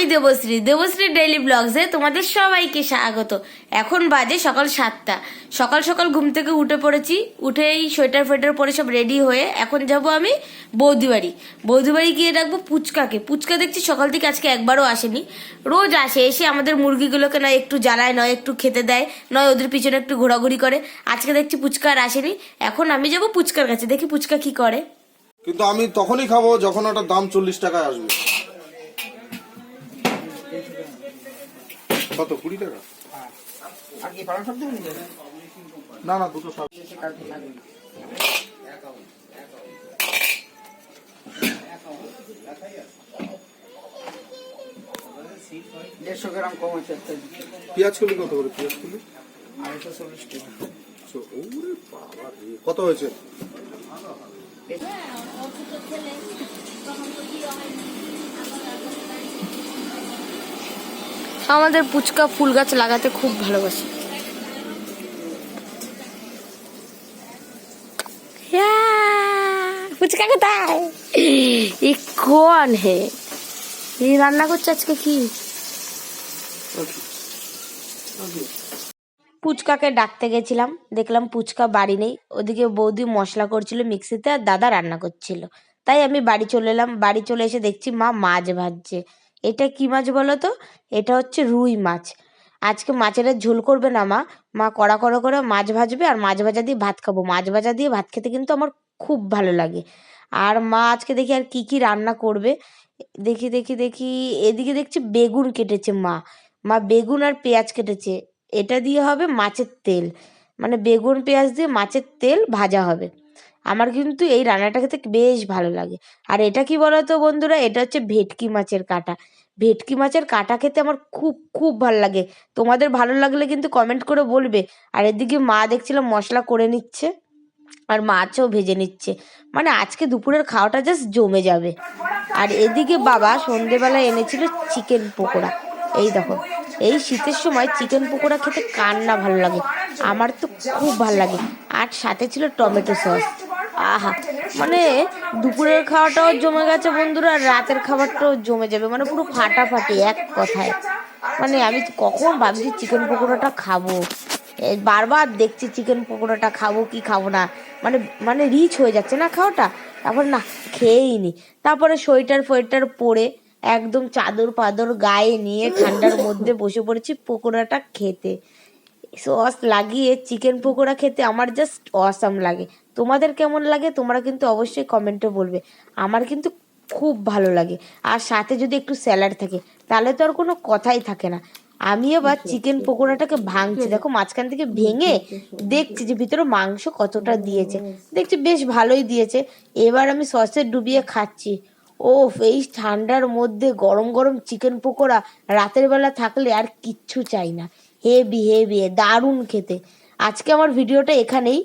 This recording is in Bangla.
আমি দেবশ্রী। দেবশ্রী ডেইলি ব্লগসে তোমাদের সবাইকে স্বাগত। এখন বাজে সকাল সাতটা। সকাল সকাল ঘুম থেকে উঠে পড়েছি। উঠেই সোয়েটার ফোয়েটার পরে সব রেডি হয়ে এখন যাব আমি বৌদি বাড়ি বৌদি বাড়ি গিয়ে ডাকবো পুচকাকে। পুচকা দেখছি সকাল থেকে আজকে একবারও আসেনি। রোজ আসে, এসে আমাদের মুরগিগুলোকে নয়, একটু জ্বালায়, নয়, একটু খেতে দেয়, নয়, ওদের পিছনে একটু ঘোরাঘুরি করে। আজকে দেখছি পুচকা আর আসেনি। এখন আমি যাব পুচকার কাছে। দেখি পুচকা কি করে। কিন্তু আমি তখনই খাব যখন ওটার দাম চল্লিশ টাকায় আসবে। কত কুড়ি টাকা না না দুটো সব দেড়শো গ্রাম কম আছে একটা। পেঁয়াজ কলি কত করে? পেঁয়াজ কলি? আড়াইশো চল্লিশ টাকা। ওরে বাবা রে। কত হয়েছে? আমাদের পুচকা ফুল গাছ লাগাতে খুব ভালোবাসে। পুচকা কোথায়? এ কোন হে? এই রান্না করছে আজকে কি? পুচকাকে ডাকতে গেছিলাম, দেখলাম পুচকা বাড়ি নেই। ওদিকে বৌদি মশলা করছিল মিক্সিতে আর দাদা রান্না করছিল। তাই আমি বাড়ি চলে এলাম, বাড়ি চলে এসে দেখছি মা মাছ ভাজছে। এটা কি মাছ বলো তো এটা হচ্ছে রুই মাছ। আজকে মাছের ঝোল করবে না, মা। মা কড়া কড়া করে মাছ ভাজবে আর মাছ ভাজা দিয়ে ভাত খাব। মাছ ভাজা দিয়ে ভাত খেতে কিন্তু আমার খুব ভালো লাগে। আর মা আজকে দেখি আর কি কি রান্না করবে। দেখি দেখি দেখি। এদিকে দেখছি বেগুন কেটেছে, মা। মা বেগুন আর পেঁয়াজ কেটেছে। এটা দিয়ে হবে মাছের তেল। মানে বেগুন, পেঁয়াজ দিয়ে মাছের তেল ভাজা হবে। আমার কিন্তু এই রান্নাটা খেতে বেশ ভালো লাগে। আর এটা কি বলতো বন্ধুরা? এটা হচ্ছে ভেটকি মাছের কাঁটা। ভেটকি মাছের কাঁটা খেতে আমার খুব খুব ভালো লাগে। তোমাদের ভালো লাগলে কিন্তু কমেন্ট করে বলবে। আর এদিকে মা দেখছিলাম মশলা করে নিচ্ছে আর মাছও ভেজে নিচ্ছে। মানে আজকে দুপুরের খাওয়াটা জাস্ট জমে যাবে। আর এদিকে বাবা সন্ধেবেলা এনেছিল চিকেন পকোড়া। এই দেখো, এই শীতের সময় চিকেন পকোড়া খেতে কার না ভালো লাগে? আমার তো খুব ভালো লাগে। আর সাথে ছিল টমেটো সস আহা মানে দুপুরের খাওয়াটাও জমে গেছে বন্ধুরা, রাতের খাবারটাও জমে যাবে মানে পুরো ফাটাফাটি এক কথায়। মানে আমি কখন ভাবছি চিকেন পকোড়াটা খাব? বারবার দেখছি চিকেন পকোড়াটা খাব কি খাব না মানে মানে রিচ হয়ে যাচ্ছে না খাওয়াটা। তারপর না, খেয়েই নি। তারপরে সোয়েটার ফোয়েটার পরে একদম চাদর পাদর গায়ে নিয়ে ঠান্ডার মধ্যে বসে পড়েছি পকোড়াটা খেতে। সস লাগিয়ে চিকেন পকোড়া খেতে আমার জাস্ট অসাম লাগে। তোমাদের কেমন লাগে তোমরা কিন্তু অবশ্যই কমেন্টে বলবে। আমার কিন্তু খুব ভালো লাগে। আর সাথে যদি একটু স্যালাড থাকে তাহলে তো আর কোনো কথাই থাকে না। আমি আবার চিকেন পকোড়াটাকে ভাঙছি। দেখো মাঝখান থেকে ভেঙে দেখছি যে ভিতরে মাংস কতটা দিয়েছে। দেখছি বেশ ভালোই দিয়েছে। এবার আমি সসে ডুবিয়ে খাচ্ছি। ও এই ঠান্ডার মধ্যে গরম গরম চিকেন পকোড়া রাতের বেলা থাকলে আর কিচ্ছু চাই না। হেভি হেভি দারুণ খেতে। আজকে আমার ভিডিওটা এখানেই।